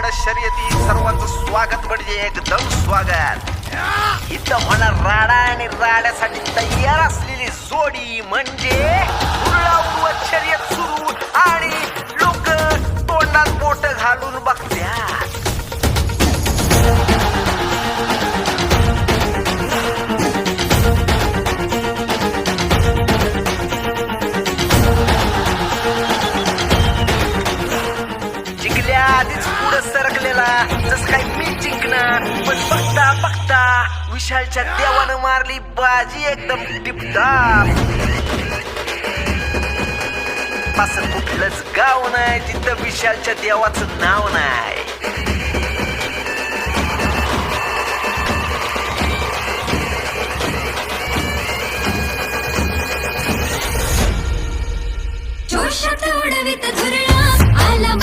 बैलगाडा शर्यती. सर्वांचं स्वागत म्हणजे एकदम स्वागत. इथं होणार राडा आणि राड्यासाठी तयार असलेली जोडी म्हणजे उरळाउरवत शर्यत सुरू आणि लोक तोंडात बोट घालून बघत्यात पुढे सरकलेला. जस काही मी जिंकणार पण बघता बघता विशालच्या देवानं मारली बाजी एकदम टिपटाप. असं कुठलंच गाव नाही जिथं विशालच्या देवाचं नाव नाही. जोशात उडवित झुरळा आला